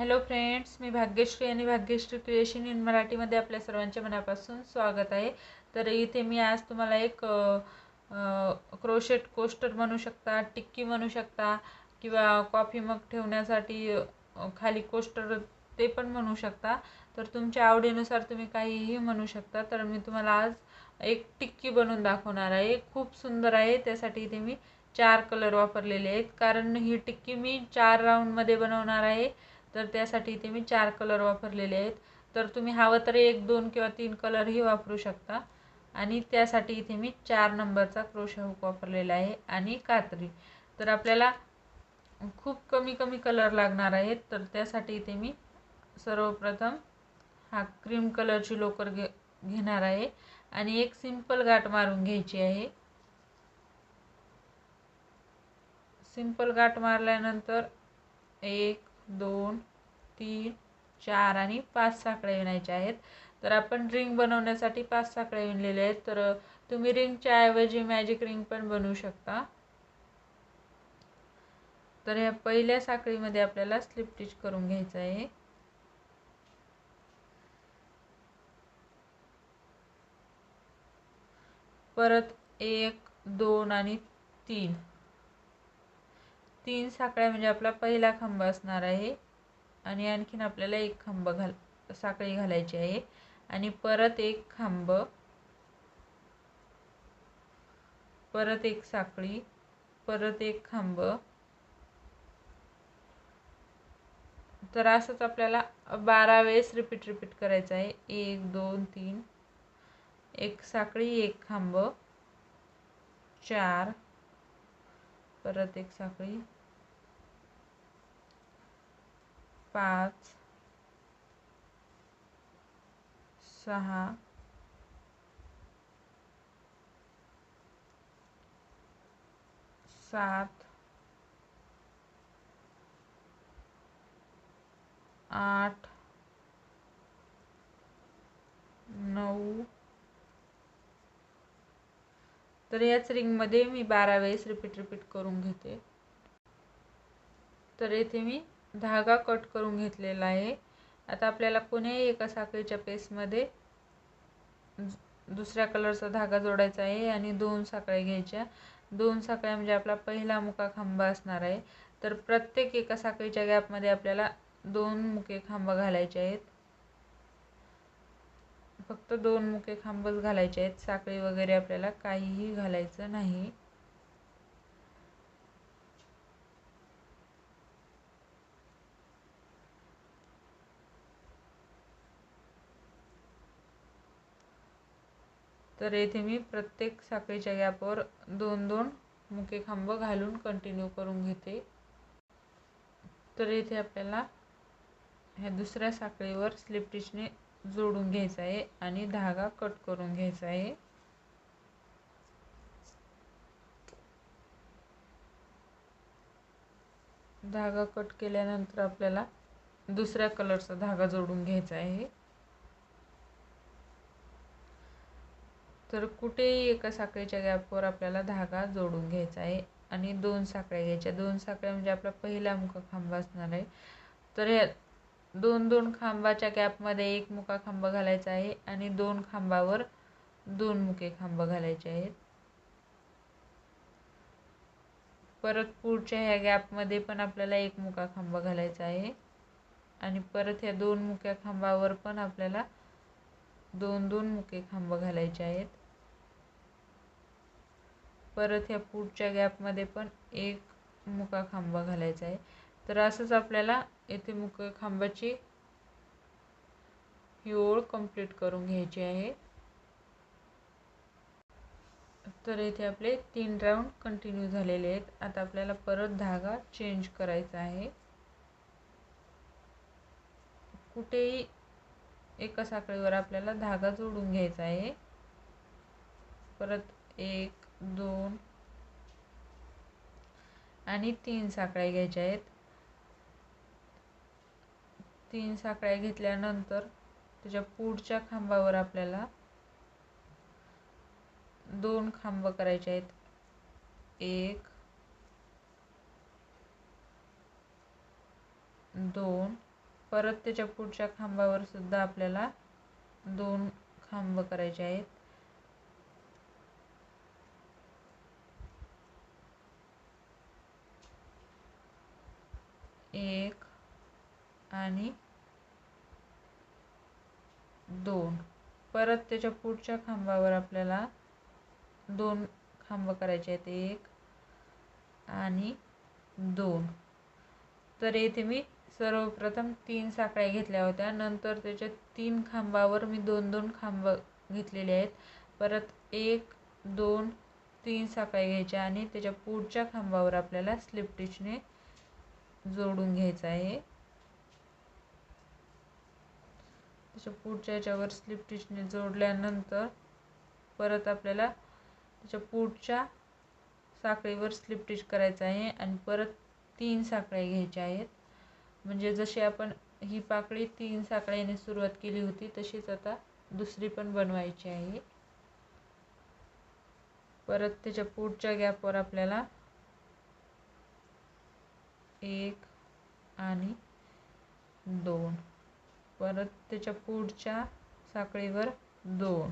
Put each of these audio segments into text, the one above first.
Hello friends मी भाग्यश्री आणि Bhagyashree creation in मराठीमध्ये आपल्या सर्वांच्या मनापासून स्वागत आहे. तर इथे मी आज तुम्हाला एक क्रोशेट कोस्टर म्हणू शकता टिक्की म्हणू शकता किंवा कॉफी मग ठेवण्यासाठी खाली कोस्टर ते पण म्हणू शकता. तर तुमच्या आवडीनुसार तुम्ही काहीही म्हणू शकता. तर मी तुम्हाला आज एक टिक्की बनवून दाखवणार आहे. खूप सुंदर आहे. त्यासाठी इथे मी चार कलर वापरलेले आहेत. कारण ही टिक्की मी चार राऊंडमध्ये बनवणार आहे. तर त्यासाठी इथे मी चार कलर वापरलेले आहेत. तर तुम्ही हवं तर एक दोन किंवा तीन कलरही वापरू शकता. आणि त्यासाठी इथे मी चार नंबरचा क्रोशा हुक वापरलेला आहे आणि कात्री. तर आपल्याला खूप कमी कमी कलर लागणार आहेत. तर त्यासाठी इथे मी सर्वप्रथम हा क्रीम कलरची लोकर घे घेणार आहे. आणि एक सिंपल गाठ मारून घ्यायची आहे. सिंपल गाठ मारल्यानंतर एक दोन तीन चार आणि पाच साखळ्या विणायच्या आहेत. तर आपण रिंग बनवण्यासाठी पाच साखळ्या विणलेल्या आहेत. तर तुम्ही रिंगच्या ऐवजी मॅजिक रिंग पण बनवू शकता. तर ह्या पहिल्या साखळीमध्ये आपल्याला स्लिप स्टिच करून घ्यायचं आहे. परत एक दोन आणि तीन. तीन साखळ्या म्हणजे आपला पहिला खांब असणार आहे. आणि आणखीन आपल्याला एक खांब घाल साखळी घालायची आहे. आणि परत एक खांब परत एक साखळी परत एक खांब. तर असंच आपल्याला बारा वेळेस रिपीट रिपीट करायचं आहे. एक दोन तीन. एक साखळी एक खांब. चार. परत एक साखळी. पाच सहा सात आठ नऊ तर याच रिंगमध्ये मी बारा वेळेस रिपीट रिपीट करून घेते. तर येथे मी धागा कट करून घेतलेला आहे. आता आपल्याला कोणीही एका साखळीच्या पेसमध्ये दुसऱ्या कलरचा धागा जोडायचा आहे आणि दोन साखळ्या घ्यायच्या. दोन साखळ्या म्हणजे आपला पहिला मुका खांबा असणार आहे. तर प्रत्येक एका साखळीच्या गॅपमध्ये आपल्याला दोन मुके खांबा घालायचे आहेत. फक्त दोन मुके खांबच घालायचे आहेत. साखळी वगैरे आपल्याला काहीही घालायचं नाही. तर येथे मी प्रत्येक साखळीच्या गॅपवर दोन दोन मुके खांब घालून कंटिन्यू करून घेते. तर येथे आपल्याला ह्या दुसऱ्या साखळीवर स्लिप स्टिचने जोडून घ्यायचा आहे आणि धागा कट करून घ्यायचा आहे. धागा कट केल्यानंतर आपल्याला दुसऱ्या कलरचा धागा जोडून घ्यायचा आहे. तर कुठेही एका साखळीच्या गॅपवर आपल्याला धागा जोडून घ्यायचा आहे आणि दोन साखळ्या घ्यायच्या. दोन साखळ्या म्हणजे आपला पहिला मुख खांब असणार आहे. तर या दोन दोन खांबाच्या गॅपमध्ये एक मुका खांब घालायचा आहे आणि दोन खांबावर दोन मुके खांब घालायचे आहेत. परत पुढच्या ह्या गॅपमध्ये पण आपल्याला एक मुका खांब घालायचा आहे आणि परत ह्या दोन मुक्या खांबावर पण आपल्याला दोन दोन मुके खांब घालायचे आहेत. परत ह्या पुढच्या गॅपमध्ये पण एक मुका खांब घालायचा आहे. तर असंच आपल्याला येथे मुक खांबाची ही ओळ कंप्लीट करून घ्यायची आहे. तर येथे आपले तीन राऊंड कंटिन्यू झालेले आहेत. आता आपल्याला परत धागा चेंज करायचा आहे. कुठेही एका साखळीवर आपल्याला धागा जोडून घ्यायचा आहे. परत एक दोन आणि तीन साखळ्या घ्यायच्या आहेत. तीन साखळ्या घेतल्यानंतर त्याच्या पुढच्या खांबावर आपल्याला दोन खांब करायचे आहेत. एक दोन. परत त्याच्या पुढच्या खांबावर सुद्धा आपल्याला दोन खांब करायचे आहेत. एक आणि दोन. परत त्याच्या पुढच्या खांबावर आपल्याला दोन खांब करायचे आहेत. एक आणि दोन. तर येथे मी सर्वप्रथम तीन साखळ्या घेतल्या होत्या. नंतर त्याच्या तीन खांबावर मी दोन दोन खांब घेतलेले आहेत. परत एक दोन तीन साखळ्या घ्यायच्या आणि त्याच्या पुढच्या खांबावर आपल्याला स्लिप टिचने जोडून घ्यायचं आहे. त्याच्या पुढच्या याच्यावर स्लिप टिचने जोडल्यानंतर परत आपल्याला त्याच्या पुढच्या साखळीवर स्लिप टिच करायचं आहे आणि परत तीन साखळ्या घ्यायच्या आहेत. म्हणजे जशी आपण ही पाकळी तीन साखळ्याने सुरुवात केली होती तशीच आता दुसरी पण बनवायची आहे. परत त्याच्या पुढच्या गॅपवर आपल्याला एक आणि दोन परत त्याच्या पुढच्या साखळीवर दोन.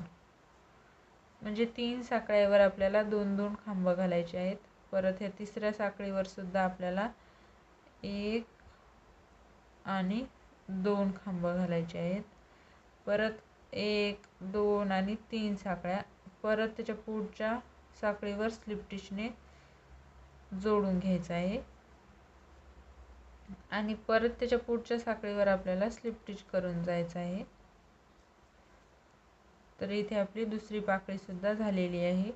म्हणजे तीन साखळ्यावर आपल्याला दोन दोन खांब घालायचे आहेत. परत ह्या तिसऱ्या साखळीवर सुद्धा आपल्याला एक आणि दोन खांब घालायचे आहेत. परत एक दोन आणि तीन साखळ्या. परत त्याच्या पुढच्या साखळीवर स्लिप टिचने जोडून घ्यायचं आहे. आणि परत त्याच्या पुढच्या साखळीवर आपल्याला स्लिप स्टिच करून जायचं आहे. तर इथे आपली दुसरी पाकळीसुद्धा झालेली आहे.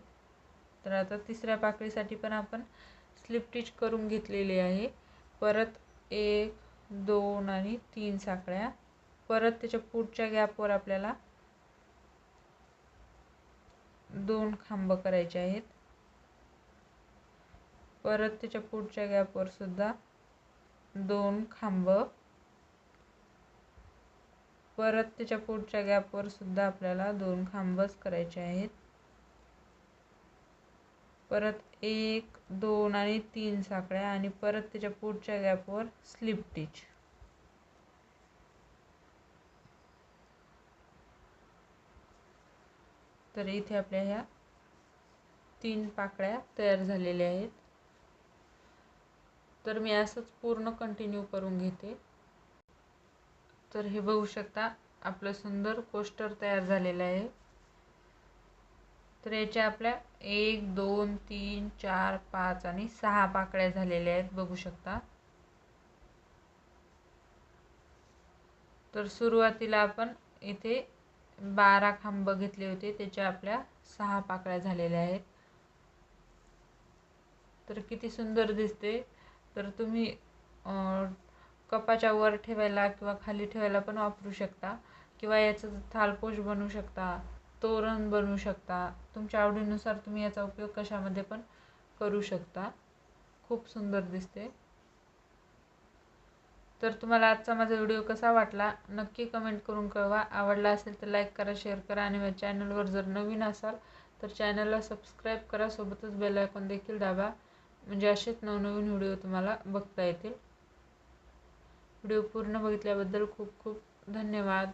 तर आता तिसऱ्या पाकळीसाठी पण आपण स्लिप स्टिच करून घेतलेली आहे. परत एक दोन आणि तीन साखळ्या. परत त्याच्या पुढच्या गॅपवर आपल्याला दोन खांब करायचे आहेत. परत त्याच्या पुढच्या गॅपवर सुद्धा दोन खांब. परत त्याच्या पुढच्या गॅपवर सुद्धा आपल्याला दोन खांबच करायचे आहेत. परत एक दोन आणि तीन साखळ्या आणि परत त्याच्या पुढच्या गॅपवर स्लिप टिच तर इथे आपल्या ह्या तीन पाकळ्या तयार झालेल्या आहेत. तर मी असंच पूर्ण कंटिन्यू करून घेते. तर हे बघू शकता आपलं सुंदर कोस्टर तयार झालेलं आहे. तर याच्या आपल्या एक दोन तीन चार पाच आणि सहा पाकळ्या झालेल्या आहेत बघू शकता. तर सुरुवातीला आपण इथे बारा खांब घेतले होते त्याच्या आपल्या सहा पाकळ्या झालेल्या आहेत. तर किती सुंदर दिसते. तर तुम्ही कपाच्या वर ठेवायला किंवा खाली ठेवायला पण वापरू शकता किंवा याचं थालपोश बनवू शकता तोरण बनवू शकता. तुमच्या आवडीनुसार तुम्ही याचा उपयोग कशामध्ये पण करू शकता. खूप सुंदर दिसते. तर तुम्हाला आजचा माझा व्हिडिओ कसा वाटला नक्की कमेंट करून कळवा. आवडला असेल तर लाईक करा शेअर करा आणि माझ्या चॅनलवर जर नवीन असाल तर चॅनलला सबस्क्राईब करा सोबतच बेल आयकॉन देखील दाबा. म्हणजे असेच नवनवीन व्हिडिओ तुम्हाला बघता येतील. व्हिडिओ पूर्ण बघितल्याबद्दल खूप खूप धन्यवाद.